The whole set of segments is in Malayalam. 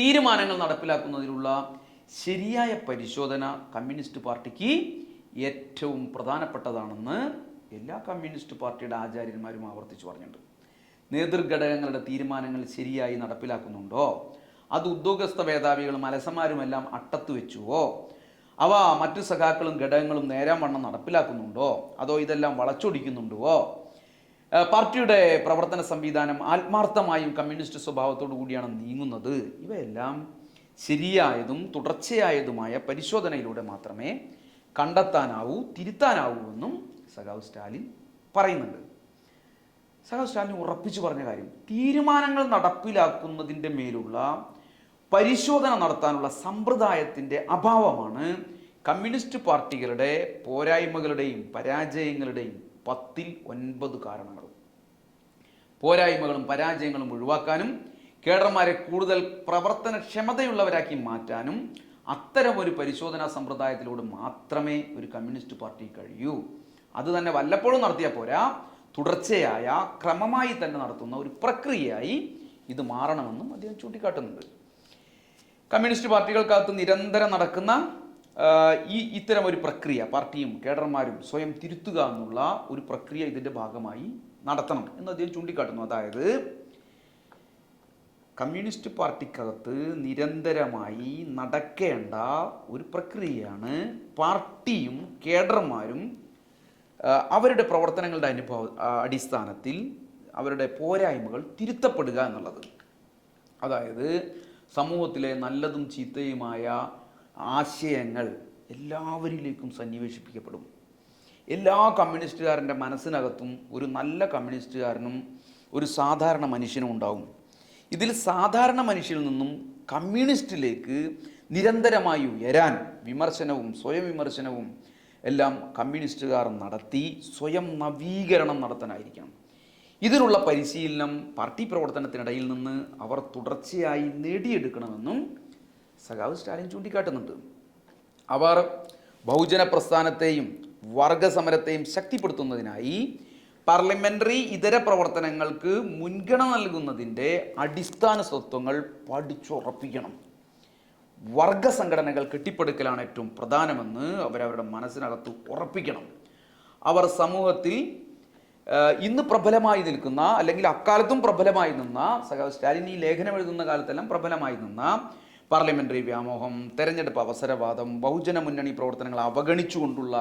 തീരുമാനങ്ങൾ നടപ്പിലാക്കുന്നതിനുള്ള ശരിയായ പരിശോധന കമ്മ്യൂണിസ്റ്റ് പാർട്ടിക്ക് ഏറ്റവും പ്രധാനപ്പെട്ടതാണെന്ന് എല്ലാ കമ്മ്യൂണിസ്റ്റ് പാർട്ടിയുടെ ആചാര്യന്മാരും ആവർത്തിച്ചു പറഞ്ഞിട്ടുണ്ട്. നേതൃഘടകങ്ങളുടെ തീരുമാനങ്ങൾ ശരിയായി നടപ്പിലാക്കുന്നുണ്ടോ? അത് ഉദ്യോഗസ്ഥ മേധാവികളും അലസന്മാരുമെല്ലാം അട്ടത്ത് വെച്ചുവോ? അവ മറ്റു സഖാക്കളും ഘടകങ്ങളും നേരാം വണ്ണം നടപ്പിലാക്കുന്നുണ്ടോ? അതോ ഇതെല്ലാം വളച്ചൊടിക്കുന്നുണ്ടോ പാർട്ടിയുടെ പ്രവർത്തന സംവിധാനം ആത്മാർത്ഥമായും കമ്മ്യൂണിസ്റ്റ് സ്വഭാവത്തോടു കൂടിയാണ് നീങ്ങുന്നത്. ഇവയെല്ലാം ശരിയായതും തുടർച്ചയായതുമായ പരിശോധനയിലൂടെ മാത്രമേ കണ്ടെത്താനാവൂ തിരുത്താനാവൂ എന്നും സഖാവ് സ്റ്റാലിൻ പറയുന്നുണ്ട്. സഖാവ് സ്റ്റാലിൻ ഉറപ്പിച്ചു പറഞ്ഞ കാര്യം തീരുമാനങ്ങൾ നടപ്പിലാക്കുന്നതിന്റെ മേലുള്ള പരിശോധന നടത്താനുള്ള സമ്പ്രദായത്തിന്റെ അഭാവമാണ് കമ്മ്യൂണിസ്റ്റ് പാർട്ടികളുടെ പോരായ്മകളുടെയും പരാജയങ്ങളുടെയും പത്തിൽ ഒൻപത് കാരണങ്ങളും. പോരായ്മകളും പരാജയങ്ങളും ഒഴിവാക്കാനും കേഡർമാരെ കൂടുതൽ പ്രവർത്തനക്ഷമതയുള്ളവരാക്കി മാറ്റാനും അത്തരം ഒരു പരിശോധനാ സമ്പ്രദായത്തിലൂടെ മാത്രമേ ഒരു കമ്മ്യൂണിസ്റ്റ് പാർട്ടി കഴിയൂ. അത് തന്നെ വല്ലപ്പോഴും നടത്തിയാൽ പോരാ. തുടർച്ചയായ ക്രമമായി തന്നെ നടത്തുന്ന ഒരു പ്രക്രിയയായി ഇത് മാറണമെന്നും അദ്ദേഹം ചൂണ്ടിക്കാട്ടുന്നുണ്ട്. കമ്മ്യൂണിസ്റ്റ് പാർട്ടികൾക്കകത്ത് നിരന്തരം നടക്കുന്ന ഈ ഇത്തരം ഒരു പ്രക്രിയ പാർട്ടിയും കേഡർമാരും സ്വയം തിരുത്തുക എന്നുള്ള ഒരു പ്രക്രിയ ഇതിന്റെ ഭാഗമായി നടത്തണം എന്ന് അദ്ദേഹം ചൂണ്ടിക്കാട്ടുന്നു. അതായത് കമ്മ്യൂണിസ്റ്റ് പാർട്ടിക്കകത്ത് നിരന്തരമായി നടക്കേണ്ട ഒരു പ്രക്രിയയാണ് പാർട്ടിയും കേഡർമാരും അവരുടെ പ്രവർത്തനങ്ങളുടെ അനുഭവ അടിസ്ഥാനത്തിൽ അവരുടെ പോരായ്മകൾ തിരുത്തപ്പെടുക എന്നുള്ളത്. അതായത് സമൂഹത്തിലെ നല്ലതും ചീത്തയുമായ ആശയങ്ങൾ എല്ലാവരിലേക്കും സന്നിവേശിപ്പിക്കപ്പെടും. എല്ലാ കമ്മ്യൂണിസ്റ്റുകാരന്റെ മനസ്സിനകത്തും ഒരു നല്ല കമ്മ്യൂണിസ്റ്റുകാരനും ഒരു സാധാരണ മനുഷ്യനും ഉണ്ടാവും. ഇതിൽ സാധാരണ മനുഷ്യനിൽ നിന്നും കമ്മ്യൂണിസ്റ്റിലേക്ക് നിരന്തരമായി ഉയരാൻ വിമർശനവും സ്വയം വിമർശനവും എല്ലാം കമ്മ്യൂണിസ്റ്റുകാർ നടത്തി സ്വയം നവീകരണം നടത്താനായിരിക്കണം. ഇതിനുള്ള പരിശീലനം പാർട്ടി പ്രവർത്തനത്തിനിടയിൽ നിന്ന് അവർ തുടർച്ചയായി നേടിയെടുക്കണമെന്നും സഖാവ് സ്റ്റാലിൻ ചൂണ്ടിക്കാട്ടുന്നുണ്ട്. അവർ ബഹുജന പ്രസ്ഥാനത്തെയും വർഗസമരത്തെയും ശക്തിപ്പെടുത്തുന്നതിനായി പാർലമെന്ററി ഇതര പ്രവർത്തനങ്ങൾക്ക് മുൻഗണന നൽകുന്നതിന്റെ അടിസ്ഥാന തത്വങ്ങൾ പഠിച്ചുറപ്പിക്കണം. വർഗ സംഘടനകൾ കെട്ടിപ്പടുക്കലാണ് ഏറ്റവും പ്രധാനമെന്ന് അവരവരുടെ മനസ്സിനകത്ത് ഉറപ്പിക്കണം. അവർ സമൂഹത്തിൽ ഇന്ന് പ്രബലമായി നിൽക്കുന്ന അല്ലെങ്കിൽ അക്കാലത്തും പ്രബലമായി നിന്ന സഖാവ് സ്റ്റാലിൻ ഈ ലേഖനം എഴുതുന്ന കാലത്തെല്ലാം പ്രബലമായി നിന്ന പാർലമെന്ററി വ്യാമോഹം തെരഞ്ഞെടുപ്പ് അവസരവാദം ബഹുജന മുന്നണി പ്രവർത്തനങ്ങൾ അവഗണിച്ചുകൊണ്ടുള്ള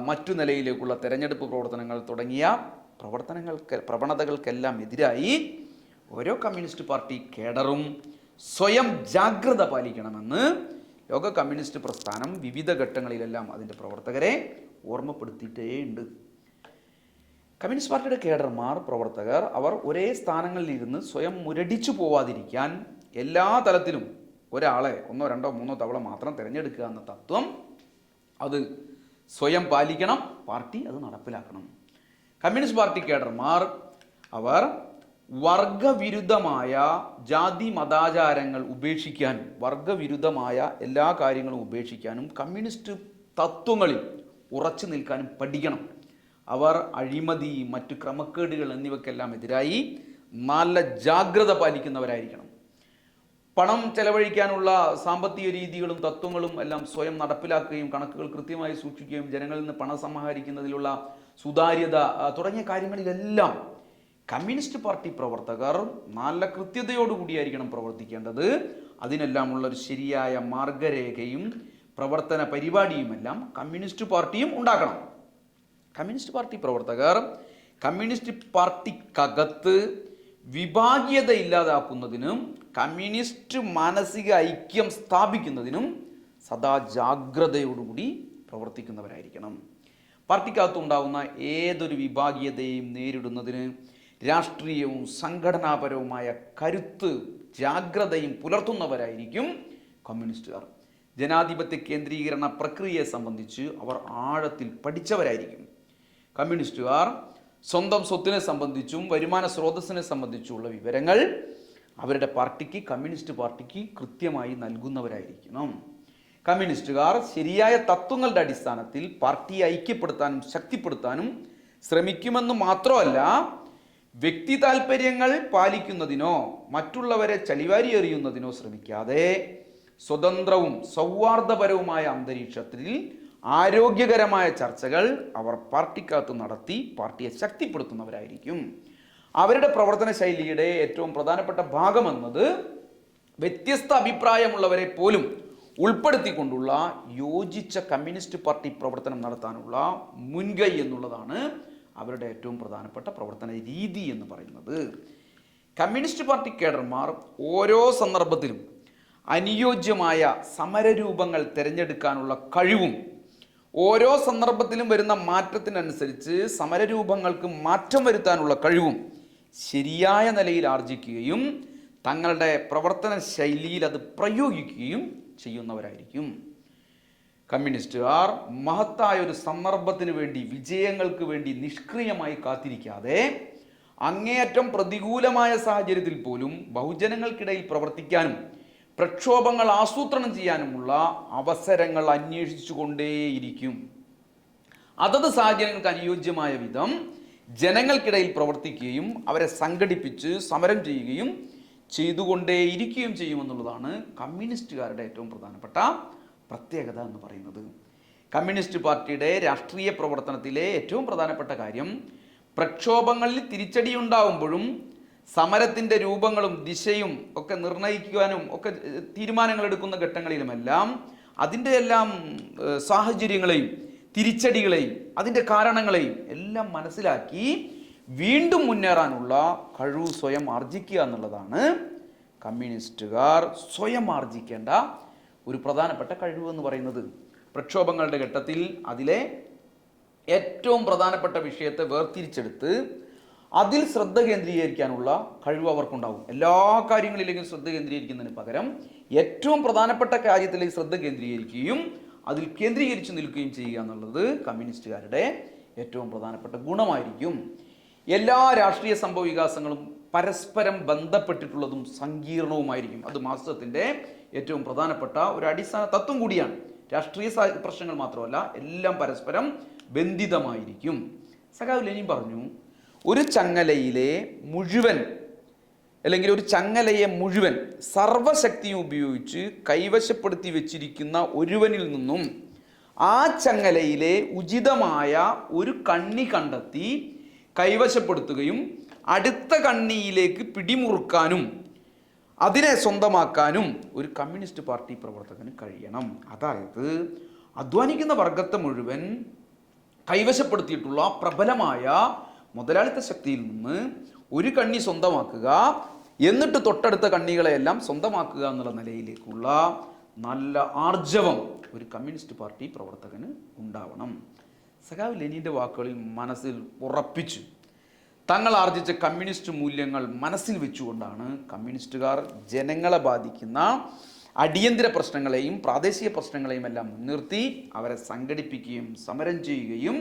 മറ്റു നിലയിലേക്കുള്ള തെരഞ്ഞെടുപ്പ് പ്രവർത്തനങ്ങൾ തുടങ്ങിയ പ്രവർത്തനങ്ങൾക്ക് പ്രവണതകൾക്കെല്ലാം എതിരായി ഓരോ കമ്മ്യൂണിസ്റ്റ് പാർട്ടി കേഡറും സ്വയം ജാഗ്രത പാലിക്കണമെന്ന് ലോക കമ്മ്യൂണിസ്റ്റ് പ്രസ്ഥാനം വിവിധ ഘട്ടങ്ങളിലെല്ലാം അതിന്റെ പ്രവർത്തകരെ ഓർമ്മപ്പെടുത്തിയിട്ടേ ഉണ്ട്. കമ്മ്യൂണിസ്റ്റ് പാർട്ടിയുടെ കേഡർമാർ പ്രവർത്തകർ അവർ ഒരേ സ്ഥാനങ്ങളിൽ ഇരുന്ന് സ്വയം മുരടിച്ചു പോവാതിരിക്കാൻ എല്ലാ തലത്തിലും ഒരാളെ ഒന്നോ രണ്ടോ മൂന്നോ തവള മാത്രം തിരഞ്ഞെടുക്കുക എന്ന തത്വം അത് സ്വയം പാലിക്കണം. പാർട്ടി അത് നടപ്പിലാക്കണം. കമ്മ്യൂണിസ്റ്റ് പാർട്ടി കേഡർമാർ അവർ വർഗവിരുദ്ധമായ ജാതി മതാചാരങ്ങൾ ഉപേക്ഷിക്കാനും വർഗവിരുദ്ധമായ എല്ലാ കാര്യങ്ങളും ഉപേക്ഷിക്കാനും കമ്മ്യൂണിസ്റ്റ് തത്വങ്ങളിൽ ഉറച്ചു നിൽക്കാനും പഠിക്കണം. അവർ അഴിമതി മറ്റു ക്രമക്കേടുകൾ എന്നിവക്കെല്ലാം എതിരായി നല്ല ജാഗ്രത പാലിക്കുന്നവരായിരിക്കണം. പണം ചെലവഴിക്കാനുള്ള സാമ്പത്തിക രീതികളും തത്വങ്ങളും എല്ലാം സ്വയം നടപ്പിലാക്കുകയും കണക്കുകൾ കൃത്യമായി സൂക്ഷിക്കുകയും ജനങ്ങളിൽ നിന്ന് പണം സമാഹരിക്കുന്നതിലുള്ള സുതാര്യത തുടങ്ങിയ കാര്യങ്ങളിലെല്ലാം കമ്മ്യൂണിസ്റ്റ് പാർട്ടി പ്രവർത്തകർ നല്ല കൃത്യതയോടുകൂടിയായിരിക്കണം പ്രവർത്തിക്കേണ്ടത്. അതിനെല്ലാമുള്ള ഒരു ശരിയായ മാർഗരേഖയും പ്രവർത്തന പരിപാടിയുമെല്ലാം കമ്മ്യൂണിസ്റ്റ് പാർട്ടിയും ഉണ്ടാക്കണം. കമ്മ്യൂണിസ്റ്റ് പാർട്ടി പ്രവർത്തകർ കമ്മ്യൂണിസ്റ്റ് പാർട്ടിക്കകത്ത് വിഭാഗീയത ഇല്ലാതാക്കുന്നതിനും കമ്മ്യൂണിസ്റ്റ് മാനസിക ഐക്യം സ്ഥാപിക്കുന്നതിനും സദാ ജാഗ്രതയോടുകൂടി പ്രവർത്തിക്കുന്നവരായിരിക്കണം. പാർട്ടിക്കകത്തുണ്ടാവുന്ന ഏതൊരു വിഭാഗീയതയും നേരിടുന്നതിന് രാഷ്ട്രീയവും സംഘടനാപരവുമായ കരുത്ത് ജാഗ്രതയും പുലർത്തുന്നവരായിരിക്കും കമ്മ്യൂണിസ്റ്റുകാർ. ജനാധിപത്യ കേന്ദ്രീകരണ പ്രക്രിയയെ സംബന്ധിച്ച് അവർ ആഴത്തിൽ പഠിച്ചവരായിരിക്കും. കമ്മ്യൂണിസ്റ്റുകാർ സ്വന്തം സ്വത്തിനെ സംബന്ധിച്ചും വരുമാന സ്രോതസ്സിനെ സംബന്ധിച്ചുമുള്ള വിവരങ്ങൾ അവരുടെ പാർട്ടിക്ക് കമ്മ്യൂണിസ്റ്റ് പാർട്ടിക്ക് കൃത്യമായി നൽകുന്നവരായിരിക്കണം. കമ്മ്യൂണിസ്റ്റുകാർ ശരിയായ തത്വങ്ങളുടെ അടിസ്ഥാനത്തിൽ പാർട്ടിയെ ഐക്യപ്പെടുത്താനും ശക്തിപ്പെടുത്താനും ശ്രമിക്കുമെന്ന് മാത്രമല്ല വ്യക്തി താല്പര്യങ്ങൾ പാലിക്കുന്നതിനോ മറ്റുള്ളവരെ ചളിവാരി എറിയുന്നതിനോ ശ്രമിക്കാതെ സ്വതന്ത്രവും സൗഹാർദ്ദപരവുമായ അന്തരീക്ഷത്തിൽ ആരോഗ്യകരമായ ചർച്ചകൾ അവർ പാർട്ടിക്കകത്ത് നടത്തി പാർട്ടിയെ ശക്തിപ്പെടുത്തുന്നവരായിരിക്കും. അവരുടെ പ്രവർത്തന ശൈലിയുടെ ഏറ്റവും പ്രധാനപ്പെട്ട ഭാഗമെന്നത് വ്യത്യസ്ത അഭിപ്രായമുള്ളവരെ പോലും ഉൾപ്പെടുത്തിക്കൊണ്ടുള്ള യോജിച്ച കമ്മ്യൂണിസ്റ്റ് പാർട്ടി പ്രവർത്തനം നടത്താനുള്ള മുൻകൈ എന്നുള്ളതാണ് അവരുടെ ഏറ്റവും പ്രധാനപ്പെട്ട പ്രവർത്തന രീതി എന്ന് പറയുന്നത്. കമ്മ്യൂണിസ്റ്റ് പാർട്ടി കേഡർമാർ ഓരോ സന്ദർഭത്തിലും അനുയോജ്യമായ സമരരൂപങ്ങൾ തിരഞ്ഞെടുക്കാനുള്ള കഴിവും ഓരോ സന്ദർഭത്തിലും വരുന്ന മാറ്റത്തിനനുസരിച്ച് സമരരൂപങ്ങൾക്ക് മാറ്റം വരുത്താനുള്ള കഴിവും ശരിയായ നിലയിൽ ആർജിക്കുകയും തങ്ങളുടെ പ്രവർത്തന ശൈലിയിൽ അത് പ്രയോഗിക്കുകയും ചെയ്യുന്നവരായിരിക്കും. കമ്മ്യൂണിസ്റ്റുകാർ മഹത്തായ ഒരു സന്ദർഭത്തിന് വേണ്ടി വിജയങ്ങൾക്ക് വേണ്ടി നിഷ്ക്രിയമായി കാത്തിരിക്കാതെ അങ്ങേയറ്റം പ്രതികൂലമായ സാഹചര്യത്തിൽ പോലും ബഹുജനങ്ങൾക്കിടയിൽ പ്രവർത്തിക്കാനും പ്രക്ഷോഭങ്ങൾ ആസൂത്രണം ചെയ്യാനുമുള്ള അവസരങ്ങൾ അന്വേഷിച്ചുകൊണ്ടേയിരിക്കും. അതത് സാഹചര്യങ്ങൾക്ക് അനുയോജ്യമായ വിധം ജനങ്ങൾക്കിടയിൽ പ്രവർത്തിക്കുകയും അവരെ സംഘടിപ്പിച്ച് സമരം ചെയ്യുകയും ചെയ്തുകൊണ്ടേയിരിക്കുകയും ചെയ്യുമെന്നുള്ളതാണ് കമ്മ്യൂണിസ്റ്റുകാരുടെ ഏറ്റവും പ്രധാനപ്പെട്ട പ്രത്യേകത എന്ന് പറയുന്നത്. കമ്മ്യൂണിസ്റ്റ് പാർട്ടിയുടെ രാഷ്ട്രീയ പ്രവർത്തനത്തിലെ ഏറ്റവും പ്രധാനപ്പെട്ട കാര്യം പ്രക്ഷോഭങ്ങളിൽ തിരിച്ചടി ഉണ്ടാകുമ്പോഴും സമരത്തിന്റെ രൂപങ്ങളും ദിശയും ഒക്കെ നിർണയിക്കുവാനും ഒക്കെ തീരുമാനങ്ങൾ എടുക്കുന്ന ഘട്ടങ്ങളിലുമെല്ലാം അതിന്റെ എല്ലാം സാഹചര്യങ്ങളെയും തിരിച്ചടികളെയും അതിന്റെ കാരണങ്ങളെയും എല്ലാം മനസ്സിലാക്കി വീണ്ടും മുന്നേറാനുള്ള കഴിവ് സ്വയം ആർജിക്കുക എന്നുള്ളതാണ് കമ്മ്യൂണിസ്റ്റുകാർ സ്വയം ആർജിക്കേണ്ട ഒരു പ്രധാനപ്പെട്ട കഴിവ് എന്ന് പറയുന്നത്. പ്രക്ഷോഭങ്ങളുടെ ഘട്ടത്തിൽ അതിലെ ഏറ്റവും പ്രധാനപ്പെട്ട വിഷയത്തെ വേർതിരിച്ചെടുത്ത് അതിൽ ശ്രദ്ധ കേന്ദ്രീകരിക്കാനുള്ള കഴിവ് അവർക്കുണ്ടാകും എല്ലാ കാര്യങ്ങളിലേക്കും ശ്രദ്ധ കേന്ദ്രീകരിക്കുന്നതിന് പകരം ഏറ്റവും പ്രധാനപ്പെട്ട കാര്യത്തിലേക്ക് ശ്രദ്ധ കേന്ദ്രീകരിക്കുകയും അതിൽ കേന്ദ്രീകരിച്ച് നിൽക്കുകയും ചെയ്യുക എന്നുള്ളത് കമ്മ്യൂണിസ്റ്റുകാരുടെ ഏറ്റവും പ്രധാനപ്പെട്ട ഗുണമായിരിക്കും. എല്ലാ രാഷ്ട്രീയ സംഭവ വികാസങ്ങളും പരസ്പരം ബന്ധപ്പെട്ടിട്ടുള്ളതും സങ്കീർണവുമായിരിക്കും. അത് മാസത്തിന്റെ ഏറ്റവും പ്രധാനപ്പെട്ട ഒരു അടിസ്ഥാന തത്വം കൂടിയാണ്. രാഷ്ട്രീയ പ്രശ്നങ്ങൾ മാത്രമല്ല എല്ലാം പരസ്പരം ബന്ധിതമായിരിക്കും. സഖാവ് ലെനിൻ പറഞ്ഞു ഒരു ചങ്ങലയിലെ മുഴുവൻ അല്ലെങ്കിൽ ഒരു ചങ്ങലയെ മുഴുവൻ സർവശക്തിയും ഉപയോഗിച്ച് കൈവശപ്പെടുത്തി വെച്ചിരിക്കുന്ന ഒരുവനിൽ നിന്നും ആ ചങ്ങലയിലെ ഉചിതമായ ഒരു കണ്ണി കണ്ടെത്തി കൈവശപ്പെടുത്തുകയും അടുത്ത കണ്ണിയിലേക്ക് പിടിമുറുക്കാനും അതിനെ സ്വന്തമാക്കാനും ഒരു കമ്മ്യൂണിസ്റ്റ് പാർട്ടി പ്രവർത്തകന് കഴിയണം. അതായത് അധ്വാനിക്കുന്ന വർഗത്തെ മുഴുവൻ കൈവശപ്പെടുത്തിയിട്ടുള്ള പ്രബലമായ മുതലാളിത്ത ശക്തിയിൽ നിന്ന് ഒരു കണ്ണി സ്വന്തമാക്കുക എന്നിട്ട് തൊട്ടടുത്ത കണ്ണികളെയെല്ലാം സ്വന്തമാക്കുക എന്നുള്ള നിലയിലേക്കുള്ള നല്ല ആർജവം ഒരു കമ്മ്യൂണിസ്റ്റ് പാർട്ടി പ്രവർത്തകന് ഉണ്ടാവണം. സഖാവ് ലെനിന്റെ വാക്കുകളിൽ മനസ്സിൽ ഉറപ്പിച്ചു തങ്ങൾ ആർജിച്ച കമ്മ്യൂണിസ്റ്റ് മൂല്യങ്ങൾ മനസ്സിൽ വെച്ചുകൊണ്ടാണ് കമ്മ്യൂണിസ്റ്റുകാർ ജനങ്ങളെ ബാധിക്കുന്ന അടിയന്തര പ്രശ്നങ്ങളെയും പ്രാദേശിക പ്രശ്നങ്ങളെയും എല്ലാം മുൻനിർത്തി അവരെ സംഘടിപ്പിക്കുകയും സമരം ചെയ്യുകയും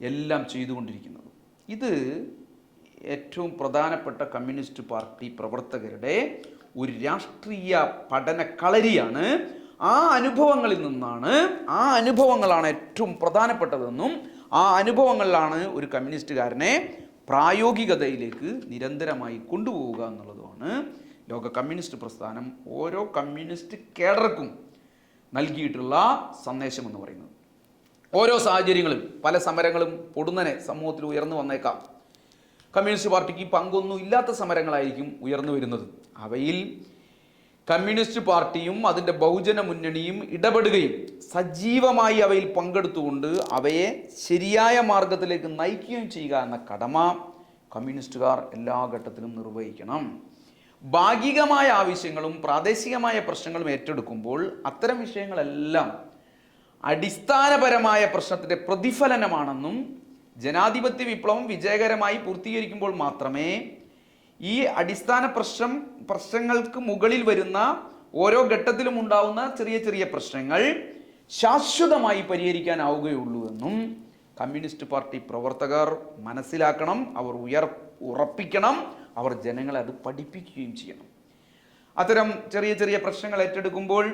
എല്ലാം ചെയ്തുകൊണ്ടിരിക്കുന്നത്. ഇത് ഏറ്റവും പ്രധാനപ്പെട്ട കമ്മ്യൂണിസ്റ്റ് പാർട്ടി പ്രവർത്തകരുടെ ഒരു രാഷ്ട്രീയ പഠന കളരിയാണ്. ആ അനുഭവങ്ങളിൽ നിന്നാണ് ആ അനുഭവങ്ങളാണ് ഏറ്റവും പ്രധാനപ്പെട്ടതെന്നും ആ അനുഭവങ്ങളിലാണ് ഒരു കമ്മ്യൂണിസ്റ്റുകാരനെ പ്രായോഗികതയിലേക്ക് നിരന്തരമായി കൊണ്ടുപോവുക എന്നുള്ളതുമാണ് ലോക കമ്മ്യൂണിസ്റ്റ് പ്രസ്ഥാനം. ഓരോ കമ്മ്യൂണിസ്റ്റ് കേഡർക്കും നൽകിയിട്ടുള്ള സന്ദേശം എന്ന് പറയുന്നത്. ഓരോ സാഹചര്യങ്ങളും പല സമരങ്ങളും പൊടുന്നനെ സമൂഹത്തിൽ ഉയർന്നു വന്നേക്കാം. കമ്മ്യൂണിസ്റ്റ് പാർട്ടിക്ക് പങ്കൊന്നും ഇല്ലാത്ത സമരങ്ങളായിരിക്കും ഉയർന്നു വരുന്നത്. അവയിൽ കമ്മ്യൂണിസ്റ്റ് പാർട്ടിയും അതിന്റെ ബഹുജന മുന്നണിയും ഇടപെടുകയും സജീവമായി അവയിൽ പങ്കെടുത്തുകൊണ്ട് അവയെ ശരിയായ മാർഗത്തിലേക്ക് നയിക്കുകയും ചെയ്യുക എന്ന കടമ കമ്മ്യൂണിസ്റ്റുകാർ എല്ലാ ഘട്ടത്തിലും നിർവഹിക്കണം. ഭാഗികമായ ആവശ്യങ്ങളും പ്രാദേശികമായ പ്രശ്നങ്ങളും ഏറ്റെടുക്കുമ്പോൾ അത്തരം വിഷയങ്ങളെല്ലാം അടിസ്ഥാനപരമായ പ്രശ്നത്തിന്റെ പ്രതിഫലനമാണെന്നും ജനാധിപത്യ വിപ്ലവം വിജയകരമായി പൂർത്തീകരിക്കുമ്പോൾ മാത്രമേ ഈ അടിസ്ഥാന പ്രശ്നം പ്രശ്നങ്ങൾക്ക് മുകളിൽ വരുന്ന ഓരോ ഘട്ടത്തിലും ഉണ്ടാവുന്ന ചെറിയ ചെറിയ പ്രശ്നങ്ങൾ ശാശ്വതമായി പരിഹരിക്കാനാവുകയുള്ളൂ എന്നും കമ്മ്യൂണിസ്റ്റ് പാർട്ടി പ്രവർത്തകർ മനസ്സിലാക്കണം അവർ ഉയർ ഉറപ്പിക്കണം അവർ ജനങ്ങളെ അത് പഠിപ്പിക്കുകയും ചെയ്യണം. അത്തരം ചെറിയ ചെറിയ പ്രശ്നങ്ങൾ ഏറ്റെടുക്കുമ്പോൾ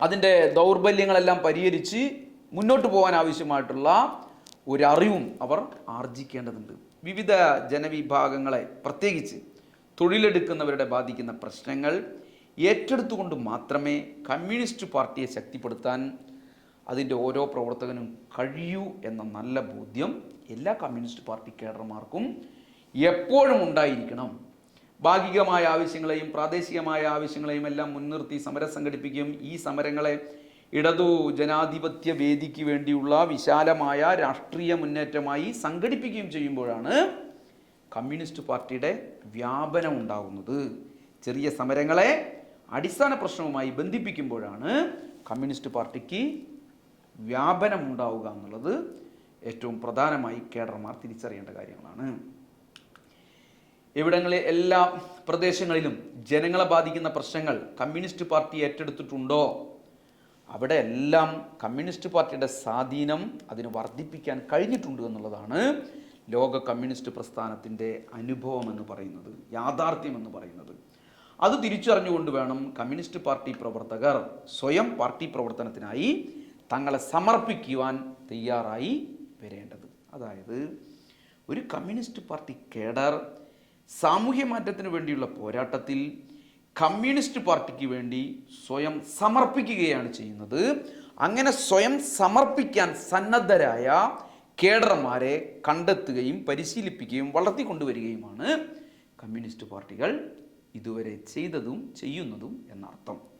അതിന്റെ ദൗർബല്യങ്ങളെല്ലാം പരിഹരിച്ച് മുന്നോട്ട് പോകാൻ ആവശ്യമായിട്ടുള്ള ഒരറിവും അവർ ആർജിക്കേണ്ടതുണ്ട്. വിവിധ ജനവിഭാഗങ്ങളെ പ്രത്യേകിച്ച് തൊഴിലെടുക്കുന്നവരുടെ ബാധിക്കുന്ന പ്രശ്നങ്ങൾ ഏറ്റെടുത്തുകൊണ്ട് മാത്രമേ കമ്മ്യൂണിസ്റ്റ് പാർട്ടിയെ ശക്തിപ്പെടുത്താൻ അതിന്റെ ഓരോ പ്രവർത്തകനും കഴിയൂ എന്ന നല്ല ബോധ്യം എല്ലാ കമ്മ്യൂണിസ്റ്റ് പാർട്ടി കേഡർമാർക്കും എപ്പോഴും ഉണ്ടായിരിക്കണം. ഭാഗികമായ ആവശ്യങ്ങളെയും പ്രാദേശികമായ ആവശ്യങ്ങളെയും എല്ലാം മുൻനിർത്തി സമരം സംഘടിപ്പിക്കുകയും ഈ സമരങ്ങളെ ഇടതു ജനാധിപത്യ വേദിക്ക് വേണ്ടിയുള്ള വിശാലമായ രാഷ്ട്രീയ മുന്നേറ്റമായി സംഘടിപ്പിക്കുകയും ചെയ്യുമ്പോഴാണ് കമ്മ്യൂണിസ്റ്റ് പാർട്ടിയുടെ വ്യാപനം ഉണ്ടാകുന്നത്. ചെറിയ സമരങ്ങളെ അടിസ്ഥാന പ്രശ്നവുമായി ബന്ധിപ്പിക്കുമ്പോഴാണ് കമ്മ്യൂണിസ്റ്റ് പാർട്ടിക്ക് വ്യാപനം ഉണ്ടാവുക എന്നുള്ളത് ഏറ്റവും പ്രധാനമായി കേഡർമാർ തിരിച്ചറിയേണ്ട കാര്യങ്ങളാണ്. എവിടങ്ങളിൽ എല്ലാ പ്രദേശങ്ങളിലും ജനങ്ങളെ ബാധിക്കുന്ന പ്രശ്നങ്ങൾ കമ്മ്യൂണിസ്റ്റ് പാർട്ടി ഏറ്റെടുത്തിട്ടുണ്ടോ? അവിടെ എല്ലാം കമ്മ്യൂണിസ്റ്റ് പാർട്ടിയുടെ സ്വാധീനം അതിന് വർദ്ധിപ്പിക്കാൻ കഴിഞ്ഞിട്ടുണ്ട് എന്നുള്ളതാണ് ലോക കമ്മ്യൂണിസ്റ്റ് പ്രസ്ഥാനത്തിന്റെ അനുഭവം എന്ന് പറയുന്നത് യാഥാർത്ഥ്യം എന്ന് പറയുന്നത്. അത് തിരിച്ചറിഞ്ഞുകൊണ്ട് വേണം കമ്മ്യൂണിസ്റ്റ് പാർട്ടി പ്രവർത്തകർ സ്വയം പാർട്ടി പ്രവർത്തനത്തിനായി തങ്ങളെ സമർപ്പിക്കുവാൻ തയ്യാറായി വരേണ്ടത്. അതായത് ഒരു കമ്മ്യൂണിസ്റ്റ് പാർട്ടി കേഡർ സാമൂഹ്യ മാറ്റത്തിന് വേണ്ടിയുള്ള പോരാട്ടത്തിൽ കമ്മ്യൂണിസ്റ്റ് പാർട്ടിക്ക് വേണ്ടി സ്വയം സമർപ്പിക്കുകയാണ് ചെയ്യുന്നത്. അങ്ങനെ സ്വയം സമർപ്പിക്കാൻ സന്നദ്ധരായ കേഡർമാരെ കണ്ടെത്തുകയും പരിശീലിപ്പിക്കുകയും വളർത്തിക്കൊണ്ടുവരികയുമാണ് കമ്മ്യൂണിസ്റ്റ് പാർട്ടികൾ ഇതുവരെ ചെയ്തതും ചെയ്യുന്നതും എന്നർത്ഥം.